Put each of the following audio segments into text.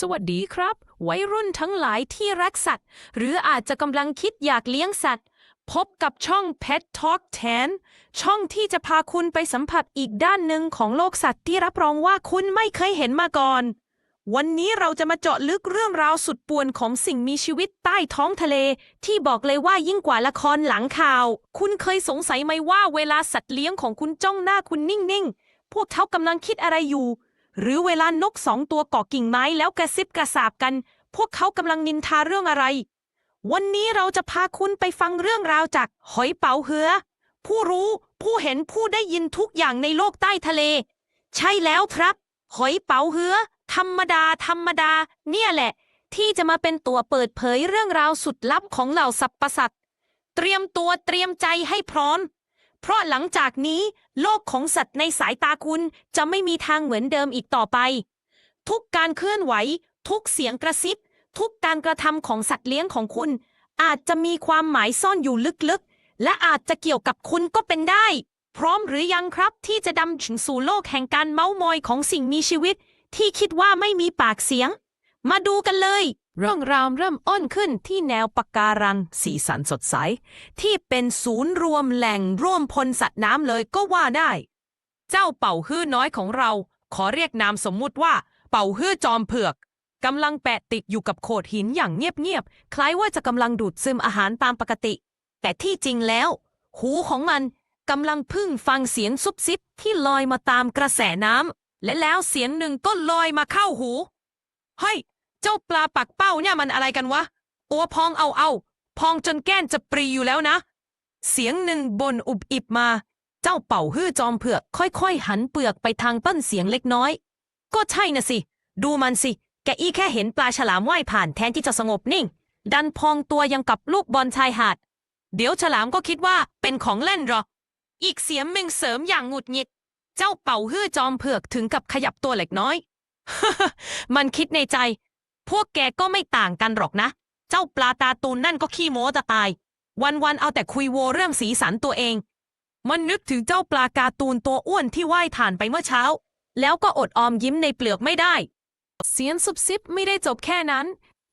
สวัสดีครับ วัยรุ่นทั้งหลายที่รักสัตว์ หรืออาจจะกำลังคิดอยากเลี้ยงสัตว์ พบกับช่อง Pet Talk 10 ช่องที่จะพาคุณไปสัมผัสอีกด้านหนึ่งของโลกสัตว์ที่รับรองว่าคุณไม่เคยเห็นมาก่อน วันนี้เราจะมาเจาะลึกเรื่องราวสุดป่วนของสิ่งมีชีวิตใต้ท้องทะเล ที่บอกเลยว่ายิ่งกว่าละครหลังข่าว คุณเคยสงสัยไหมว่าเวลาสัตว์เลี้ยงของคุณจ้องหน้าคุณนิ่งๆ พวกเขากำลังคิดอะไรอยู่ หรือเวลานกสองตัวเกาะกิ่งไม้แล้วกระซิบกระซาบกัน พวกเขากำลังนินทาเรื่องอะไร วันนี้เราจะพาคุณไปฟังเรื่องราวจากหอยเป๋าเหือ ผู้รู้ผู้เห็นผู้ได้ยินทุกอย่างในโลกใต้ทะเล ใช่แล้วครับ หอยเป๋าเหือ ธรรมดาธรรมดา เนี่ยแหละ ที่จะมาเป็นตัวเปิดเผยเรื่องราวสุดลับของเหล่าสัตว์ประสัตว์เตรียมตัวเตรียมใจให้พร้อม เพราะหลังจากนี้โลกของสัตว์ในสายตาคุณจะไม่มีทางเหมือนเดิมอีกต่อไป ทุกการเคลื่อนไหว ทุกเสียงกระซิบ ทุกการกระทำของสัตว์เลี้ยงของคุณ อาจจะมีความหมายซ่อนอยู่ลึกๆ และอาจจะเกี่ยวกับคุณก็เป็นได้ พร้อมหรือยังครับที่จะดำถึงสู่โลกแห่งการเม้ามอยของสิ่งมีชีวิต ที่คิดว่าไม่มีปากเสียง มาดูกันเลย เรื่องราวเริ่มอ้นขึ้นที่แนวปะการังสีสันสดใส ที่เป็นศูนย์รวมแหล่งร่วมพลสัตว์น้ำเลยก็ว่าได้ เจ้าเป่าฮื้อน้อยของเรา ขอเรียกนามสมมุติว่า เป่าฮื้อจอมเผือกกำลังแปะติดอยู่กับโขดหินอย่างเงียบๆคล้ายว่าจะกำลังดูดซึมอาหารตามปกติ แต่ที่จริงแล้ว หูของมันกำลังพึ่งฟังเสียงซุบซิบที่ลอยมาตามกระแสน้ำและแล้วเสียงหนึ่งก็ลอยมาเข้าหูเฮ้ย เจ้าปลาปักเป้าเนี่ยมันอะไรกันวะตัวพองเอาเอา พองจนแก้นจะปรีอยู่แล้วนะ เสียงหนึ่งบนอุบอิบมา เจ้าเป่าฮื้อจอมเผือก ค่อยๆ หันเปลือกไปทางต้นเสียงเล็กน้อย ก็ใช่นะสิ ดูมันสิ แกอี้แค่เห็นปลาฉลามว่ายผ่านแทนที่จะสงบนิ่ง ดันพองตัวยังกับลูกบอลชายหาด เดี๋ยวฉลามก็คิดว่าเป็นของเล่นหรอ อีกเสียงหนึ่งเสริมอย่างหงุดหงิด เจ้าเป่าฮื้อจอมเผือกถึงกับขยับตัวเล็กน้อย มันคิดในใจ พวกแกก็ไม่ต่างกันหรอกนะ เจ้าปลาตาตูนนั่นก็ขี้โม้จะตาย วันๆเอาแต่คุยโวเรื่องสีสันตัวเอง มันนึกถึงเจ้าปลาการ์ตูนตัวอ้วนที่ว่ายผ่านไปเมื่อเช้า แล้วก็อดออมยิ้มในเปลือกไม่ได้ เสียงซุบซิบไม่ได้จบแค่นั้น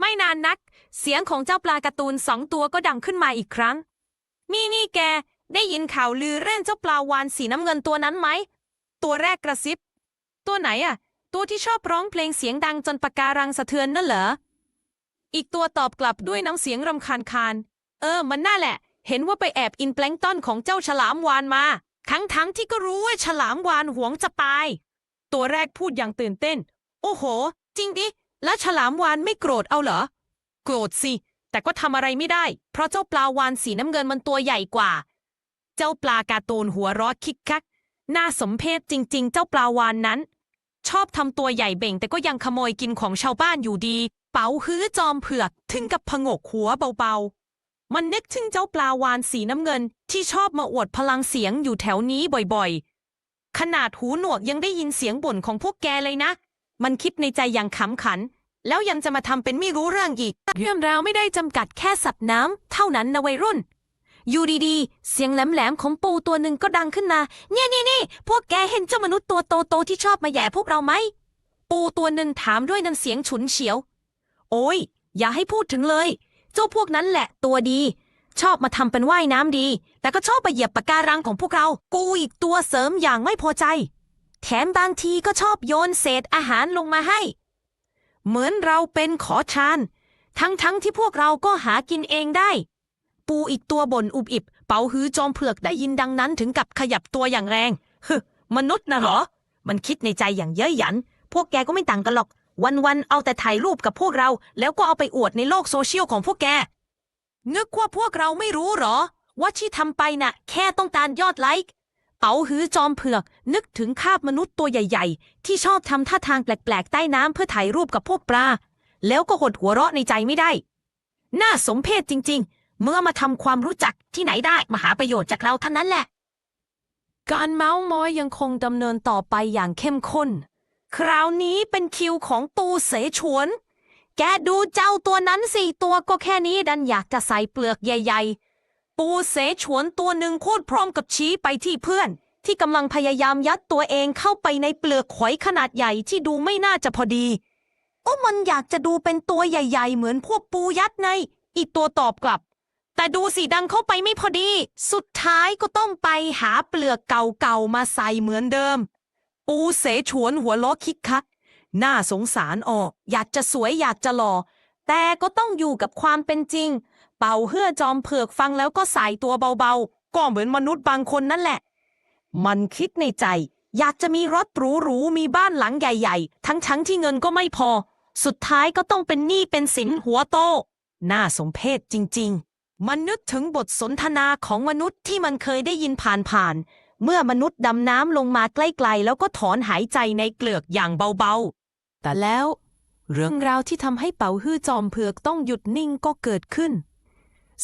ไม่นานนัก เสียงของเจ้าปลาการ์ตูนสองตัวก็ดังขึ้นมาอีกครั้งนี่นี่แก ได้ยินข่าวลือเรื่องเจ้าปลาวานสีน้ำเงินตัวนั้นไหม ตัวแรกกระซิบ ตัวไหนอะ ตัวที่ชอบร้องเพลงเสียงดังจนปะกการังสะเทือนนั่นเหรอ อีกตัวตอบกลับด้วยน้ำเสียงรำคาญคานเออ มันน่าแหละ เห็นว่าไปแอบอินแปลงต้นของเจ้าฉลามวานมา ทั้งทั้งๆที่ก็รู้ว่าฉลามวานหวงจะตาย ตัวแรกพูดอย่างตื่นเต้น โอ้โห จริงดิ แล้วฉลามวานไม่โกรธเอาเหรอ โกรธสิ แต่ก็ทำอะไรไม่ได้ เพราะเจ้าปลาวานสีน้ำเงินมันตัวใหญ่กว่า เจ้าปลาการ์ตูนหัวร้อคิกคัก น่าสมเพชจริง ๆ เจ้าปลาวานนั้น ชอบทำตัวใหญ่เบ่ง แต่ก็ยังขโมยกินของชาวบ้านอยู่ดี เป๋าฮื้อจอมเผือก ถึงกับผงกหัวเบาๆ มันนึกถึงเจ้าปลาวานสีน้ำเงิน ที่ชอบมาอวดพลังเสียงอยู่แถวนี้บ่อยๆ ขนาดหูหนวกยังได้ยินเสียงบ่นของพวกแกเลยนะ มันคิดในใจอย่างขำขัน แล้วยังจะมาทำเป็นไม่รู้เรื่องอีกเรื่องราวไม่ได้จำกัดแค่สัตว์น้ำเท่านั้นนะวัยรุ่น อยู่ดีๆ เสียงแหลมๆของปูตัวหนึ่งก็ดังขึ้นมา เนี่ยนี่นี่พวกแกเห็นเจ้ามนุษย์ตัวโตๆที่ชอบมาแย่พวกเราไหม ปูตัวหนึ่งถามด้วยน้ำเสียงฉุนเฉียว โอ้ย อย่าให้พูดถึงเลย เจ้าพวกนั้นแหละตัวดี ชอบมาทำเป็นว่ายน้ำดี แต่ก็ชอบไปเหยียบปะการังของพวกเรา กูอีกตัวเสริมอย่างไม่พอใจ แถมบางทีก็ชอบโยนเศษอาหารลงมาให้ เหมือนเราเป็นขอทาน ทั้งๆที่พวกเราก็หากินเองได้ ปูอีกตัวบ่นอุบอิบ เป๋าฮื้อจอมเผือกได้ยินดังนั้นถึงกับขยับตัวอย่างแรงฮึมนุษย์นะเหรอ มันคิดในใจอย่างเย้ยหยัน พวกแกก็ไม่ต่างกันหรอก วันๆเอาแต่ถ่ายรูปกับพวกเรา แล้วก็เอาไปอวดในโลกโซเชียลของพวกแก นึกว่าพวกเราไม่รู้เหรอ ว่าที่ทำไปน่ะ แค่ต้องการยอดไลค์ เป๋าฮื้อจอมเผือก นึกถึงคาบมนุษย์ตัวใหญ่ ๆ ที่ชอบทำท่าทางแปลกๆใต้น้ำเพื่อถ่ายรูปกับพวกปลา แล้วก็หดหัวเราะในใจไม่ได้ น่าสมเพชจริง ๆ เมื่อมาทำความรู้จักที่ไหนได้มาหาประโยชน์จากเราเท่านั้นแหละ การเมาส์มอยยังคงดำเนินต่อไปอย่างเข้มข้น คราวนี้เป็นคิวของปูเสฉวน แกดูเจ้าตัวนั้นสี่ตัวก็แค่นี้ดันอยากจะใส่เปลือกใหญ่ ๆ ปูเสฉวนตัวหนึ่งพูดพร้อมกับชี้ไปที่เพื่อน ที่กำลังพยายามยัดตัวเองเข้าไปในเปลือกหอยขนาดใหญ่ที่ดูไม่น่าจะพอดีก็มันอยากจะดูเป็นตัวใหญ่ ๆ เหมือนพวกปูยัดไงอีกตัวตอบกลับ แต่ดูสีดังเข้าไปไม่พอดี สุดท้ายก็ต้องไปหาเปลือกเก่าๆมาใส่เหมือนเดิม ปูเสฉวนหัวล้อคิกคัก น่าสงสารออก อยากจะสวยอยากจะหล่อ แต่ก็ต้องอยู่กับความเป็นจริง เป่าเฮือจอมเผือกฟังแล้วก็สายตัวเบาๆ ก็เหมือนมนุษย์บางคนนั่นแหละ มันคิดในใจ อยากจะมีรถหรูๆมีบ้านหลังใหญ่ๆ ทั้งๆที่เงินก็ไม่พอ สุดท้ายก็ต้องเป็นหนี้เป็นสินหัวโต น่าสมเพชจริง ๆ มันนึกถึงบทสนทนาของมนุษย์ที่มันเคยได้ยินผ่านๆ เมื่อมนุษย์ดำน้ำลงมาใกล้ๆ แล้วก็ถอนหายใจในเกลือกอย่างเบาๆ แต่แล้ว เรื่องราวที่ทำให้เป๋าฮื้อจอมเผือกต้องหยุดนิ่งก็เกิดขึ้น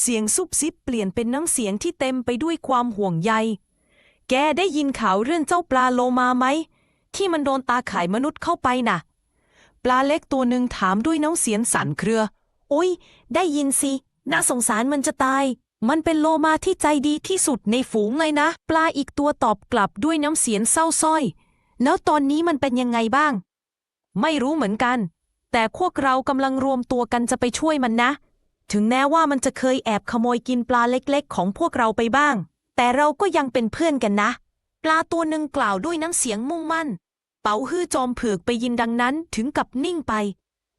เสียงซุบซิบเปลี่ยนเป็นน้ำเสียงที่เต็มไปด้วยความห่วงใย แกได้ยินข่าวเรื่องเจ้าปลาโลมาไหม ที่มันโดนตาข่ายมนุษย์เข้าไปน่ะ ปลาเล็กตัวหนึ่งถามด้วยน้ำเสียงสั่นเครือ โอ้ย ได้ยินสิ น่าสงสารมันจะตาย มันเป็นโลมาที่ใจดีที่สุดในฝูงเลยนะ ปลาอีกตัวตอบกลับด้วยน้ำเสียงเศร้าสร้อย แล้วตอนนี้มันเป็นยังไงบ้าง ไม่รู้เหมือนกัน แต่พวกเรากำลังรวมตัวกันจะไปช่วยมันนะ ถึงแม้ว่ามันจะเคยแอบขโมยกินปลาเล็กๆ ของพวกเราไปบ้าง แต่เราก็ยังเป็นเพื่อนกันนะ ปลาตัวหนึ่งกล่าวด้วยน้ำเสียงมุ่งมั่น เป๋าฮื้อจอมเผือกไปยินดังนั้นถึงกับนิ่งไป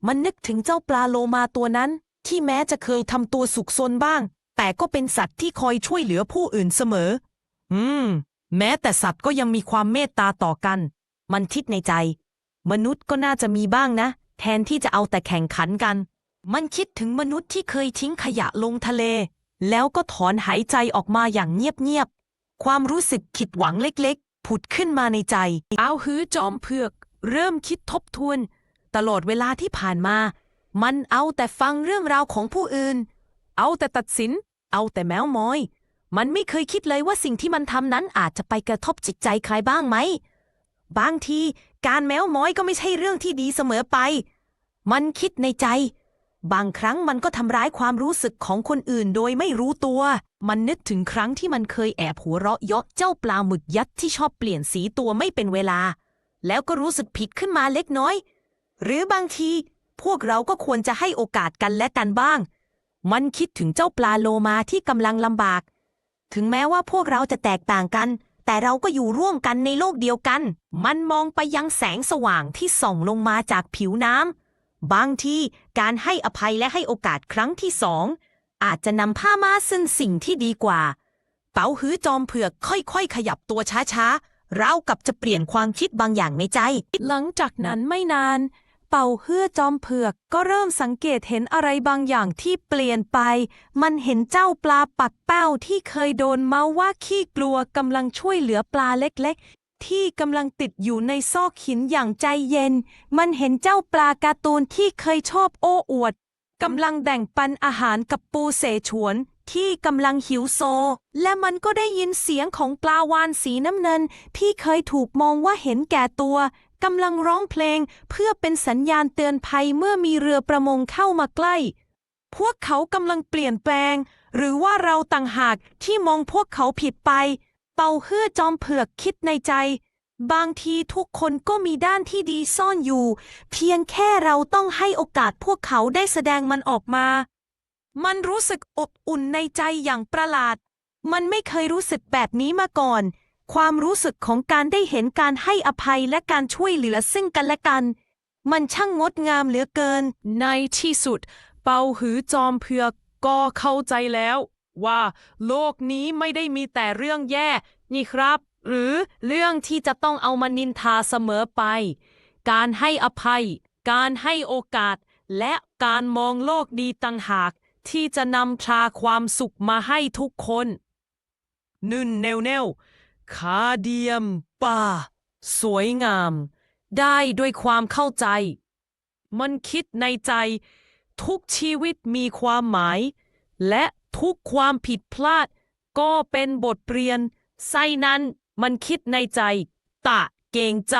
มันนึกถึงเจ้าปลาโลมาตัวนั้น ที่แม้จะเคยทำตัวสุขซนบ้าง แต่ก็เป็นสัตว์ที่คอยช่วยเหลือผู้อื่นเสมอ อืม แม้แต่สัตว์ก็ยังมีความเมตตาต่อกัน มันคิดในใจ มนุษย์ก็น่าจะมีบ้างนะ แทนที่จะเอาแต่แข่งขันกัน มันคิดถึงมนุษย์ที่เคยทิ้งขยะลงทะเล แล้วก็ถอนหายใจออกมาอย่างเงียบๆ ความรู้สึกผิดหวังเล็กๆ ผุดขึ้นมาในใจเอาฮื้อจอมเผือก เริ่มคิดทบทวน ตลอดเวลาที่ผ่านมา มันเอาแต่ฟังเรื่องราวของผู้อื่น เอาแต่ตัดสิน เอาแต่แมวมอย มันไม่เคยคิดเลยว่าสิ่งที่มันทำนั้นอาจจะไปกระทบจิตใจใครบ้างไหม บางทีการแมวมอยก็ไม่ใช่เรื่องที่ดีเสมอไป มันคิดในใจ บางครั้งมันก็ทำร้ายความรู้สึกของคนอื่นโดยไม่รู้ตัว มันนึกถึงครั้งที่มันเคยแอบหัวเราะเยาะเจ้าปลาหมึกยักษ์ที่ชอบเปลี่ยนสีตัวไม่เป็นเวลา แล้วก็รู้สึกผิดขึ้นมาเล็กน้อย หรือบางที พวกเราก็ควรจะให้โอกาสกันและกันบ้าง มันคิดถึงเจ้าปลาโลมาที่กำลังลำบาก ถึงแม้ว่าพวกเราจะแตกต่างกัน แต่เราก็อยู่ร่วมกันในโลกเดียวกัน มันมองไปยังแสงสว่างที่ส่องลงมาจากผิวน้ำบางทีการให้อภัยและให้โอกาสครั้งที่สองอาจจะนำผ้ามาซึ่งสิ่งที่ดีกว่า เป๋าฮื้อจอมเผือกค่อยๆ ขยับตัวช้าๆราวกับจะเปลี่ยนความคิดบางอย่างในใจ หลังจากนั้นไม่นาน เป่าเฮือจอมเผือก ก็เริ่มสังเกตเห็นอะไรบางอย่างที่เปลี่ยนไป มันเห็นเจ้าปลาปักเป้าที่เคยโดนเมาว่าขี้กลัวกำลังช่วยเหลือปลาเล็กๆ ที่กำลังติดอยู่ในซอกหินอย่างใจเย็น มันเห็นเจ้าปลาการ์ตูนที่เคยชอบโอ้อวดกำลังแบ่งปันอาหารกับปูเสฉวนที่กำลังหิวโซ และมันก็ได้ยินเสียงของปลาวานสีน้ำเงินที่เคยถูกมองว่าเห็นแก่ตัว กำลังร้องเพลงเพื่อเป็นสัญญาณเตือนภัยเมื่อมีเรือประมงเข้ามาใกล้ พวกเขากำลังเปลี่ยนแปลง หรือว่าเราต่างหากที่มองพวกเขาผิดไป เป่าเฮือจอมเผือกคิดในใจ บางทีทุกคนก็มีด้านที่ดีซ่อนอยู่ เพียงแค่เราต้องให้โอกาสพวกเขาได้แสดงมันออกมา มันรู้สึกอบอุ่นในใจอย่างประหลาด มันไม่เคยรู้สึกแบบนี้มาก่อน ความรู้สึกของการได้เห็นการให้อภัยและการช่วยเหลือซึ่งกันและกัน มันช่างงดงามเหลือเกิน ในที่สุด เปาหือจอมเผือกก็เข้าใจแล้ว ว่าโลกนี้ไม่ได้มีแต่เรื่องแย่ นี่ครับ หรือเรื่องที่จะต้องเอามานินทาเสมอไป การให้อภัย การให้โอกาส และการมองโลกดีต่างหาก ที่จะนำชาความสุขมาให้ทุกคนนึ่นแนวแนว คาเดียม ป่า สวยงาม ได้ด้วยความเข้าใจ มันคิดในใจ ทุกชีวิตมีความหมาย และทุกความผิดพลาด ก็เป็นบทเรียน ไส้นั้นมันคิดในใจ ตะเก่งใจ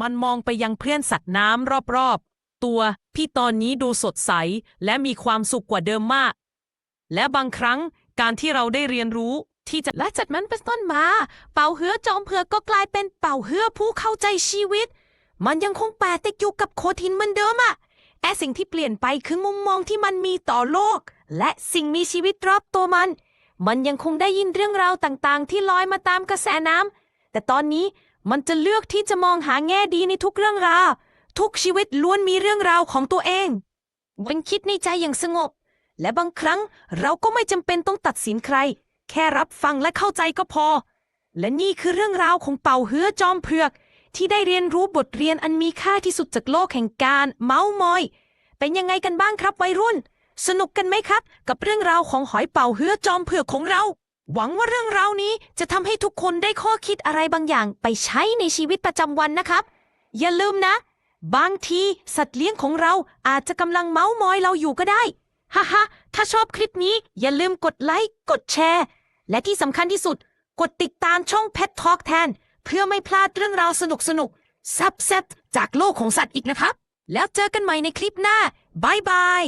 มันมองไปยังเพื่อนสัตว์น้ำรอบๆ ตัวพี่ตอนนี้ดูสดใสและมีความสุขกว่าเดิมมาก และบางครั้งการที่เราได้เรียนรู้ ที่จะและจากนั้นเป็นต้นมา เป่าเฮือจอมเผือกก็กลายเป็นเป่าเฮือผู้เข้าใจชีวิต มันยังคงแปะติดอยู่กับโคทินเหมือนเดิมอะแต่สิ่งที่เปลี่ยนไปคือมุมมองที่มันมีต่อโลก และสิ่งมีชีวิตรอบตัวมัน มันยังคงได้ยินเรื่องราวต่างๆ ที่ลอยมาตามกระแสน้ำแต่ตอนนี้มันจะเลือกที่จะมองหาแง่ดีในทุกเรื่องราวทุกชีวิตล้วนมีเรื่องราวของตัวเองมันคิดในใจอย่างสงบ และบางครั้งเราก็ไม่จำเป็นต้องตัดสินใคร แค่รับฟังและเข้าใจก็พอ และนี่คือเรื่องราวของเป่าเฮือจอมเผือก ที่ได้เรียนรู้บทเรียนอันมีค่าที่สุดจากโลกแห่งการเมาส์มอย เป็นยังไงกันบ้างครับวัยรุ่น สนุกกันไหมครับ กับเรื่องราวของหอยเป่าเฮือจอมเผือกของเรา หวังว่าเรื่องราวนี้จะทำให้ทุกคนได้ข้อคิดอะไรบางอย่างไปใช้ในชีวิตประจำวันนะครับ อย่าลืมนะ บางทีสัตว์เลี้ยงของเราอาจจะกำลังเมาส์มอยเราอยู่ก็ได้ฮ่าฮ่าถ้าชอบคลิปนี้อย่าลืมกดไลค์ กดแชร์ และที่สำคัญที่สุด กดติดตามช่อง Pet Talk แทน เพื่อไม่พลาดเรื่องราวสนุกสนุกซับเซบจากโลกของสัตว์อีกนะครับ แล้วเจอกันใหม่ในคลิปหน้าบายบาย